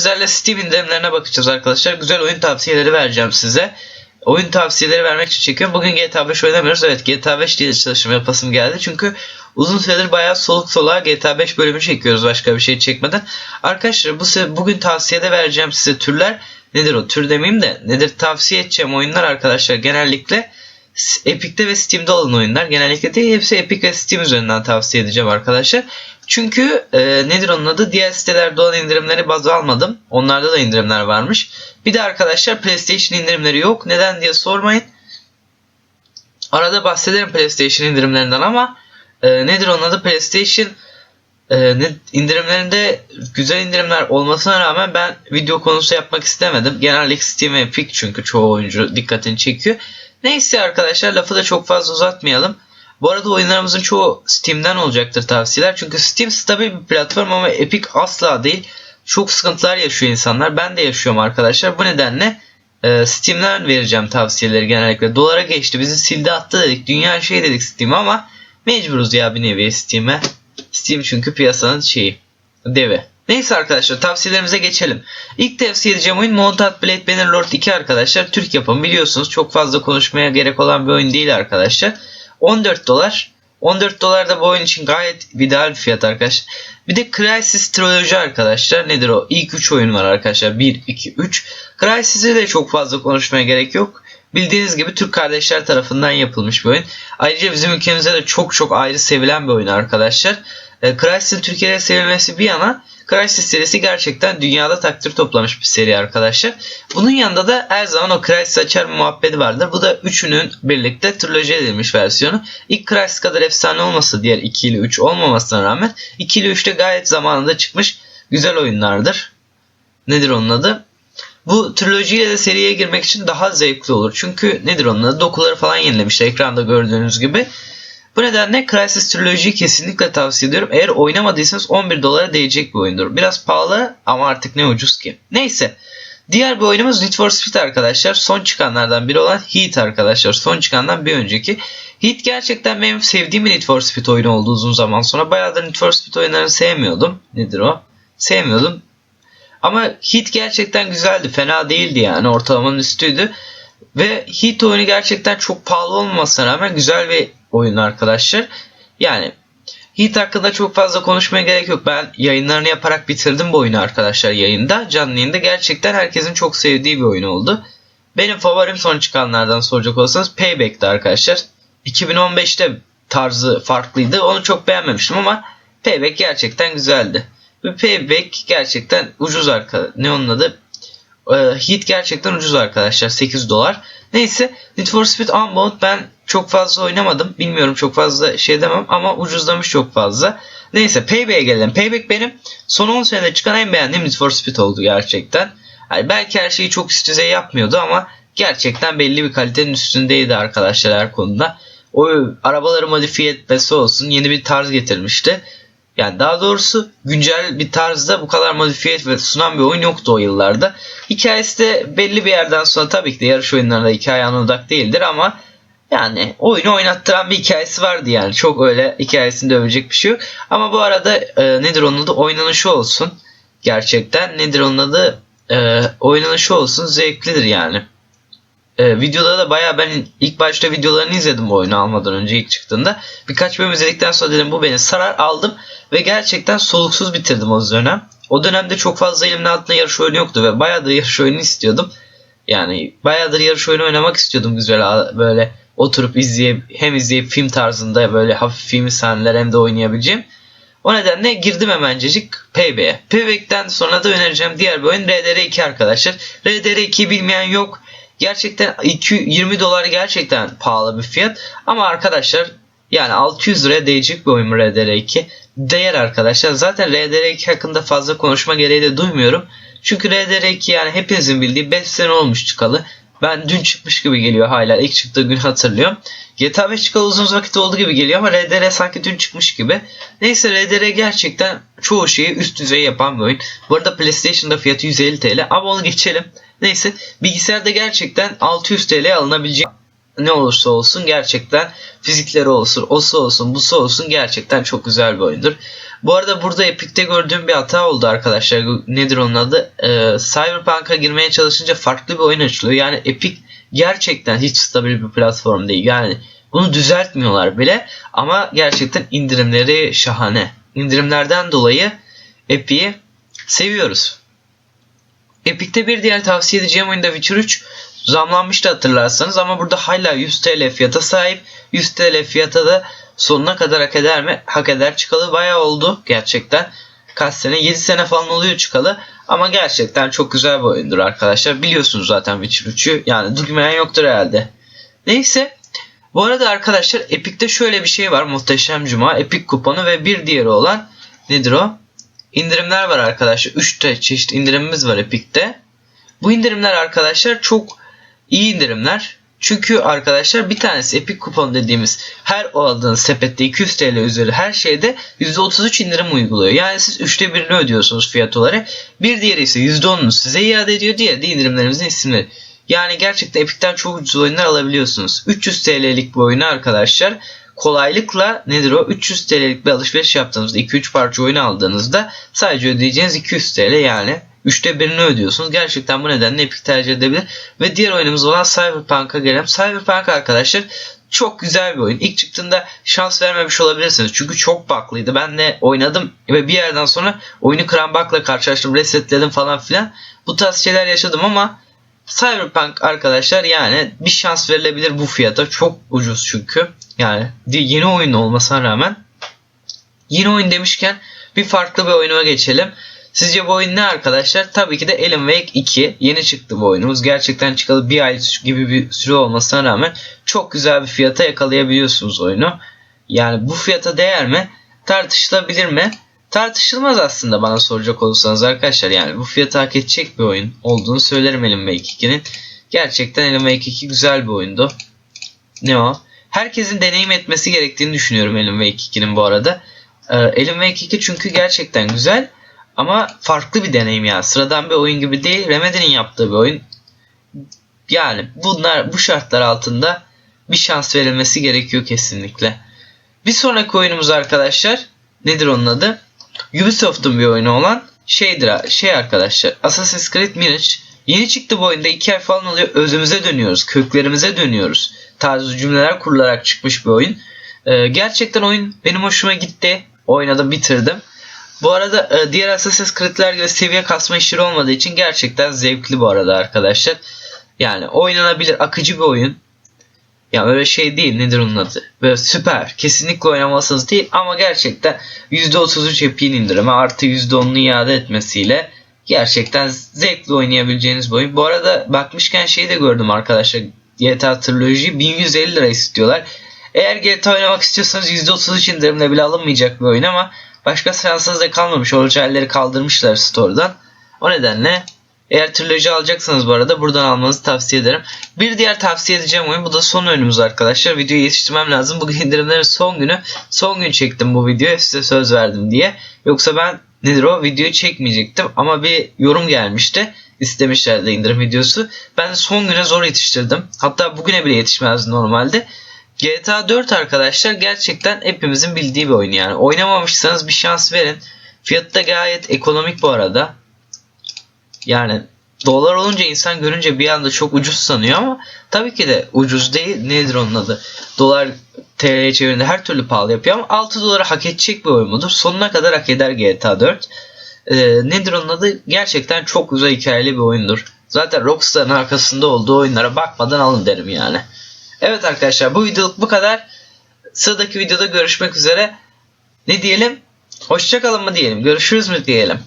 sizlerle Steam indirimlerine bakacağız arkadaşlar. Güzel oyun tavsiyeleri vereceğim size. Oyun tavsiyeleri vermek için çekiyorum. Bugün GTA 5 oynamıyoruz. Evet GTA 5 diye çalışma yapasım geldi. Çünkü uzun süredir bayağı soluk soluğa GTA 5 bölümü çekiyoruz başka bir şey çekmeden. Arkadaşlar bu bugün tavsiyede vereceğim size türler. Nedir o? Tür demeyeyim de nedir tavsiye edeceğim oyunlar arkadaşlar genellikle Epic'te ve Steam'de olan oyunlar. Genellikle değil hepsi Epic ve Steam üzerinden tavsiye edeceğim arkadaşlar. Çünkü e, nedir onun adı? Diğer sitelerde olan indirimleri baz almadım. Onlarda da indirimler varmış. Bir de arkadaşlar PlayStation indirimleri yok. Neden diye sormayın. Arada bahsederim PlayStation indirimlerinden ama e, nedir onun adı? PlayStation e, indirimlerinde güzel indirimler olmasına rağmen ben video konusu yapmak istemedim. Genellikle Steam ve Epic çünkü çoğu oyuncu dikkatini çekiyor. Neyse arkadaşlar lafı da çok fazla uzatmayalım. Bu arada oyunlarımızın çoğu Steam'den olacaktır tavsiyeler. Çünkü Steam stabil bir platform ama Epic asla değil. Çok sıkıntılar yaşıyor insanlar. Ben de yaşıyorum arkadaşlar. Bu nedenle e, Steam'den vereceğim tavsiyeleri genellikle. Dolara geçti. Bizi sildi attı dedik. Dünya şey dedik Steam ama mecburuz ya bir nevi Steam'e. Steam çünkü piyasanın şeyi. Devi. Neyse arkadaşlar tavsiyelerimize geçelim. İlk tavsiye edeceğim oyun Mounted Blade Bannerlord 2 arkadaşlar. Türk yapımı biliyorsunuz çok fazla konuşmaya gerek olan bir oyun değil arkadaşlar. 14 dolar. 14 dolar da bu oyun için gayet ideal bir fiyat arkadaşlar. Bir de Crysis Trilogy arkadaşlar. Nedir o? İlk 3 oyun var arkadaşlar. 1, 2, 3. Crysis'e de çok fazla konuşmaya gerek yok. Bildiğiniz gibi Türk kardeşler tarafından yapılmış bir oyun. Ayrıca bizim ülkemizde de çok çok ayrı sevilen bir oyun arkadaşlar. E, Crysis'in Türkiye'de sevilmesi bir yana Crysis serisi gerçekten dünyada takdir toplamış bir seri arkadaşlar. Bunun yanında da her zaman o Crysis açar muhabbeti vardır. Bu da üçünün birlikte triloji edilmiş versiyonu. İlk Crysis kadar efsane olmasa diğer 2 ile 3 olmamasına rağmen 2 ile 3 de gayet zamanında çıkmış güzel oyunlardır. Nedir onun adı? Bu trilojiyle de seriye girmek için daha zevkli olur. Çünkü nedir onun adı? Dokuları falan yenilemişler ekranda gördüğünüz gibi. Bu nedenle Crysis Trilogy'yi kesinlikle tavsiye ediyorum. Eğer oynamadıysanız 11 dolara değecek bir oyundur. Biraz pahalı ama artık ne ucuz ki. Neyse. Diğer bir oyunumuz Need for Speed arkadaşlar. Son çıkanlardan biri olan Heat arkadaşlar. Son çıkandan bir önceki. Heat gerçekten benim sevdiğim bir Need for Speed oyunu oldu uzun zaman sonra. Bayağıdır Need for Speed oyunlarını sevmiyordum. Nedir o? Sevmiyordum. Ama Heat gerçekten güzeldi. Fena değildi yani. Ortalamanın üstüydü. Ve Heat oyunu gerçekten çok pahalı olmamasına rağmen güzel bir oyun arkadaşlar. Yani Heat hakkında çok fazla konuşmaya gerek yok. Ben yayınlarını yaparak bitirdim bu oyunu arkadaşlar yayında. Canlı yayında gerçekten herkesin çok sevdiği bir oyun oldu. Benim favorim son çıkanlardan soracak olursanız Payback'ti arkadaşlar. 2015'te tarzı farklıydı. Onu çok beğenmemiştim ama Payback gerçekten güzeldi. Ve Payback gerçekten ucuz arkadaşlar. Ne onun adı? Ee, Heat gerçekten ucuz arkadaşlar. 8 dolar. Neyse Need for Speed Unbound ben çok fazla oynamadım. Bilmiyorum çok fazla şey demem ama ucuzlamış çok fazla. Neyse Payback'e gelelim. Payback benim son 10 senede çıkan en beğendiğim Need for Speed oldu gerçekten. Yani belki her şeyi çok üst düzey yapmıyordu ama gerçekten belli bir kalitenin üstündeydi arkadaşlar her konuda. O arabaları modifiye etmesi olsun yeni bir tarz getirmişti. Yani daha doğrusu güncel bir tarzda bu kadar modifiye ve sunan bir oyun yoktu o yıllarda. Hikayesi de belli bir yerden sonra tabii ki de yarış oyunlarında hikaye ana odak değildir ama yani oyunu oynattıran bir hikayesi vardı yani. Çok öyle hikayesinde övecek bir şey yok. Ama bu arada e, nedir onun adı? Oynanışı olsun. Gerçekten nedir onun adı? E, oynanışı olsun. Zevklidir yani. E, videoda da baya ben ilk başta videolarını izledim bu oyunu almadan önce ilk çıktığında. Birkaç bölüm izledikten sonra dedim bu beni sarar aldım. Ve gerçekten soluksuz bitirdim o dönem. O dönemde çok fazla elimin altında yarış oyunu yoktu ve bayağıdır yarış oyunu istiyordum. Yani bayağıdır yarış oyunu oynamak istiyordum güzel böyle oturup izleyip hem izleyip film tarzında böyle hafif film sahneler hem de oynayabileceğim. O nedenle girdim hemencecik Payback'e. Payback'ten sonra da önereceğim diğer bir oyun RDR2 arkadaşlar. RDR2'yi bilmeyen yok. Gerçekten 2, 20 dolar gerçekten pahalı bir fiyat. Ama arkadaşlar yani 600 liraya değecek bir oyun RDR2. Değer arkadaşlar. Zaten RDR2 hakkında fazla konuşma gereği de duymuyorum. Çünkü RDR2 yani hepinizin bildiği 5 sene olmuş çıkalı. Ben dün çıkmış gibi geliyor hala. İlk çıktığı gün hatırlıyorum. GTA 5 çıkalı uzun vakit oldu gibi geliyor ama RDR sanki dün çıkmış gibi. Neyse RDR gerçekten çoğu şeyi üst düzey yapan bir oyun. Bu arada PlayStation'da fiyatı 150 TL ama onu geçelim. Neyse bilgisayarda gerçekten 600 TL alınabilecek ne olursa olsun gerçekten fizikleri olsun, osu olsun, busu olsun gerçekten çok güzel bir oyundur. Bu arada burada Epic'te gördüğüm bir hata oldu arkadaşlar. Nedir onun adı? Ee, Cyberpunk'a girmeye çalışınca farklı bir oyun açılıyor. Yani Epic gerçekten hiç stabil bir platform değil. Yani bunu düzeltmiyorlar bile ama gerçekten indirimleri şahane. İndirimlerden dolayı Epic'i seviyoruz. Epic'te bir diğer tavsiye edeceğim oyunda Witcher 3 zamlanmıştı hatırlarsanız ama burada hala 100 TL fiyata sahip. 100 TL fiyata da sonuna kadar hak eder mi? Hak eder. Çıkalı bayağı oldu gerçekten. Kaç sene? 7 sene falan oluyor çıkalı. Ama gerçekten çok güzel bir oyundur arkadaşlar. Biliyorsunuz zaten Witcher 3'ü. Yani duymayan yoktur herhalde. Neyse. Bu arada arkadaşlar Epic'te şöyle bir şey var. Muhteşem Cuma. Epic kuponu ve bir diğeri olan nedir o? İndirimler var arkadaşlar. 3 çeşit indirimimiz var Epic'te. Bu indirimler arkadaşlar çok iyi indirimler. Çünkü arkadaşlar bir tanesi Epic kupon dediğimiz her o aldığınız sepette 200 TL üzeri her şeyde %33 indirim uyguluyor. Yani siz 3'te 1'ini ödüyorsunuz fiyat olarak. Bir diğeri ise %10'unu size iade ediyor. Diğeri de indirimlerimizin isimleri. Yani gerçekten Epic'ten çok ucuz oyunlar alabiliyorsunuz. 300 TL'lik bir oyunu arkadaşlar kolaylıkla nedir o 300 TL'lik bir alışveriş yaptığınızda 2-3 parça oyun aldığınızda sadece ödeyeceğiniz 200 TL yani Üçte birini ödüyorsunuz. Gerçekten bu nedenle Epic tercih edebilir. Ve diğer oyunumuz olan Cyberpunk'a gelelim. Cyberpunk arkadaşlar çok güzel bir oyun. İlk çıktığında şans vermemiş olabilirsiniz. Çünkü çok baklıydı. Ben de oynadım ve bir yerden sonra oyunu kıran bakla karşılaştım. Resetledim falan filan. Bu tarz şeyler yaşadım ama Cyberpunk arkadaşlar yani bir şans verilebilir bu fiyata. Çok ucuz çünkü. Yani yeni oyun olmasına rağmen. Yeni oyun demişken bir farklı bir oyunuma geçelim. Sizce bu oyun ne arkadaşlar? Tabii ki de Alan Wake 2. Yeni çıktı bu oyunumuz. Gerçekten çıkalı bir ay gibi bir süre olmasına rağmen çok güzel bir fiyata yakalayabiliyorsunuz oyunu. Yani bu fiyata değer mi? Tartışılabilir mi? Tartışılmaz aslında bana soracak olursanız arkadaşlar. Yani bu fiyatı hak edecek bir oyun olduğunu söylerim Alan Wake 2'nin. Gerçekten Alan Wake 2 güzel bir oyundu. Ne o? Herkesin deneyim etmesi gerektiğini düşünüyorum Alan Wake 2'nin bu arada. Ee, Alan Wake 2 çünkü gerçekten güzel. Ama farklı bir deneyim ya. Sıradan bir oyun gibi değil. Remedy'nin yaptığı bir oyun. Yani bunlar bu şartlar altında bir şans verilmesi gerekiyor kesinlikle. Bir sonraki oyunumuz arkadaşlar nedir onun adı? Ubisoft'un bir oyunu olan şeydir şey arkadaşlar Assassin's Creed Mirage yeni çıktı bu oyunda 2 ay falan oluyor özümüze dönüyoruz köklerimize dönüyoruz tarzı cümleler kurularak çıkmış bir oyun ee, gerçekten oyun benim hoşuma gitti oynadım bitirdim bu arada e, diğer Assassin's Creed'ler gibi seviye kasma işleri olmadığı için gerçekten zevkli bu arada arkadaşlar. Yani oynanabilir, akıcı bir oyun. Ya öyle şey değil nedir onun adı. Böyle süper. Kesinlikle oynamalısınız değil ama gerçekten %33 Epic'in indirimi artı %10'unu iade etmesiyle gerçekten zevkli oynayabileceğiniz bir oyun. Bu arada bakmışken şeyi de gördüm arkadaşlar. GTA Trilogy 1150 lira istiyorlar. Eğer GTA oynamak istiyorsanız %33 indirimle bile alınmayacak bir oyun ama Başka şansınız da kalmamış. Orijinalleri kaldırmışlar store'dan. O nedenle eğer triloji alacaksanız bu arada buradan almanızı tavsiye ederim. Bir diğer tavsiye edeceğim oyun bu da son oyunumuz arkadaşlar. Videoyu yetiştirmem lazım. Bugün indirimlerin son günü. Son gün çektim bu videoyu size söz verdim diye. Yoksa ben nedir o videoyu çekmeyecektim ama bir yorum gelmişti. İstemişlerdi indirim videosu. Ben son güne zor yetiştirdim. Hatta bugüne bile yetişmezdi normalde. GTA 4 arkadaşlar gerçekten hepimizin bildiği bir oyun yani. Oynamamışsanız bir şans verin. Fiyatı da gayet ekonomik bu arada. Yani dolar olunca insan görünce bir anda çok ucuz sanıyor ama tabii ki de ucuz değil. Nedir onun adı? Dolar TL'ye çevirinde her türlü pahalı yapıyor ama 6 dolara hak edecek bir oyun mudur? Sonuna kadar hak eder GTA 4. Ee, nedir onun adı? Gerçekten çok güzel hikayeli bir oyundur. Zaten Rockstar'ın arkasında olduğu oyunlara bakmadan alın derim yani. Evet arkadaşlar bu videoluk bu kadar. Sıradaki videoda görüşmek üzere. Ne diyelim? Hoşçakalın mı diyelim? Görüşürüz mü diyelim?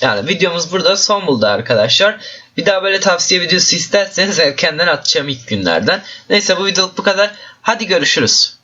Yani videomuz burada son buldu arkadaşlar. Bir daha böyle tavsiye videosu isterseniz erkenden atacağım ilk günlerden. Neyse bu videoluk bu kadar. Hadi görüşürüz.